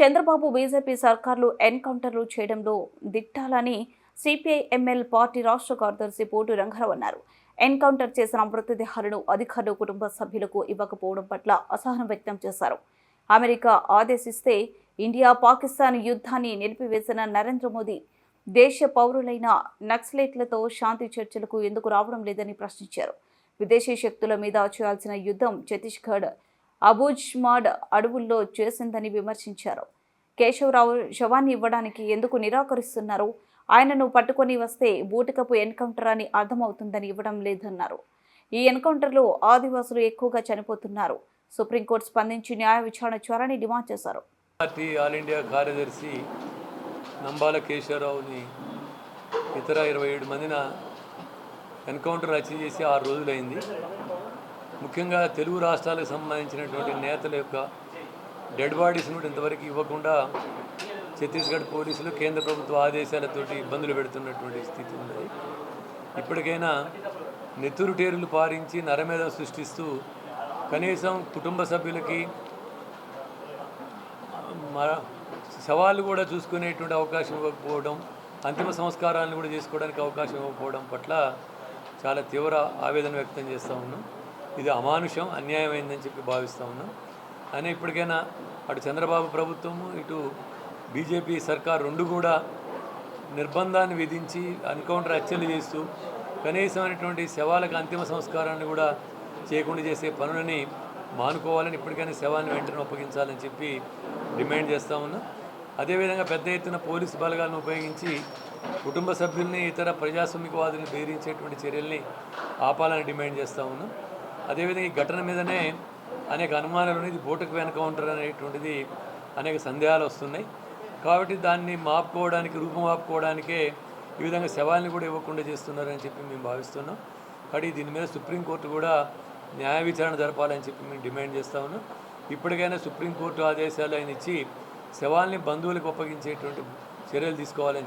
Chandrababu BJP సర్కార్లు ఎన్కౌంటర్లు చేయడంలో దిట్టాలని CPI ML party రాష్ట్ర కార్యదర్శి పోటు రంగారావు అన్నారు. ఎన్కౌంటర్ చేసిన మృతదేహాలను అధికారులు కుటుంబ సభ్యులకు ఇవ్వకపోవడం పట్ల అసహనం వ్యక్తం చేశారు. అమెరికా ఆదేశిస్తే ఇండియా పాకిస్తాన్ యుద్ధాన్ని నిలిపివేసిన నరేంద్ర మోదీ దేశ పౌరులైన నక్సలైట్లతో శాంతి చర్చలకు ఎందుకు రావడం లేదని ప్రశ్నించారు. విదేశీ శక్తుల మీద చేయాల్సిన యుద్ధం ఛత్తీస్గఢ్ అబూజ్మాడ్ అడవుల్లో చేసిందని విమర్శించారు. కేశవరావు శవాన్ని ఇవ్వడానికి ఎందుకు నిరాకరిస్తున్నారు? ఆయనను పట్టుకొని వస్తే బూటకపు ఎన్కౌంటర్ అని అర్థమవుతుందని ఇవ్వడం లేదన్నారు. ఈ ఎన్కౌంటర్లో ఆదివాసులు ఎక్కువగా చనిపోతున్నారు. సుప్రీంకోర్టు స్పందించి న్యాయ విచారణ చేయాలని డిమాండ్ చేశారు. పార్టీ ఆల్ ఇండియా కార్యదర్శి నంబాల కేశవరావుని ఇతర ఇరవై ఏడు మందిన ఎన్కౌంటర్ రచన చేసి ఆరు రోజులైంది. ముఖ్యంగా తెలుగు రాష్ట్రాలకు సంబంధించినటువంటి నేతల యొక్క డెడ్ బాడీస్ను ఇంతవరకు ఇవ్వకుండా ఛత్తీస్గఢ్ పోలీసులు కేంద్ర ప్రభుత్వ ఆదేశాలతోటి ఇబ్బందులు పెడుతున్నటువంటి స్థితి ఉన్నది. ఇప్పటికైనా నెత్తురుటేరులు పారించి నరమేధ సృష్టిస్తూ కనీసం కుటుంబ సభ్యులకి సవాళ్ళు కూడా చూసుకునేటువంటి అవకాశం ఇవ్వకపోవడం అంతిమ సంస్కారాలను కూడా చేసుకోవడానికి అవకాశం ఇవ్వకపోవడం పట్ల చాలా తీవ్ర ఆవేదన వ్యక్తం చేస్తూ ఉన్నాం. ఇది అమానుషం అన్యాయమైందని చెప్పి భావిస్తూ ఉన్నాం. అని ఇప్పటికైనా అటు చంద్రబాబు ప్రభుత్వము ఇటు బీజేపీ సర్కార్ రెండు కూడా నిర్బంధాన్ని విధించి ఎన్కౌంటర్ హత్యలు చేస్తూ కనీసమైనటువంటి శవాలకు అంతిమ సంస్కారాన్ని కూడా చేయకుండా చేసే పనులని మానుకోవాలని ఇప్పటికైనా శవాన్ని వెంటనే అప్పగించాలని చెప్పి డిమాండ్ చేస్తూ ఉన్నాం. అదేవిధంగా పెద్ద ఎత్తున పోలీసు బలగాలను ఉపయోగించి కుటుంబ సభ్యుల్ని ఇతర ప్రజాస్వామికవాదుల్ని బెదిరించేటువంటి చర్యల్ని ఆపాలని డిమాండ్ చేస్తూ ఉన్నాం. అదేవిధంగా ఈ ఘటన మీదనే అనేక అనుమానాలు ఉన్నాయి. ఇది బోటకు ఉంటారు అనేటువంటిది అనేక సందేహాలు వస్తున్నాయి. కాబట్టి దాన్ని మాపుకోవడానికి రూపం ఆపుకోవడానికే ఈ విధంగా శవాల్ని కూడా ఇవ్వకుండా చేస్తున్నారని చెప్పి మేము భావిస్తున్నాం. కాబట్టి దీని మీద సుప్రీంకోర్టు కూడా న్యాయ విచారణ జరపాలని చెప్పి మేము డిమాండ్ చేస్తా ఉన్నాం. ఇప్పటికైనా సుప్రీంకోర్టు ఆదేశాలు ఆయన ఇచ్చి శవాల్ని బంధువులకు అప్పగించేటువంటి చర్యలు తీసుకోవాలని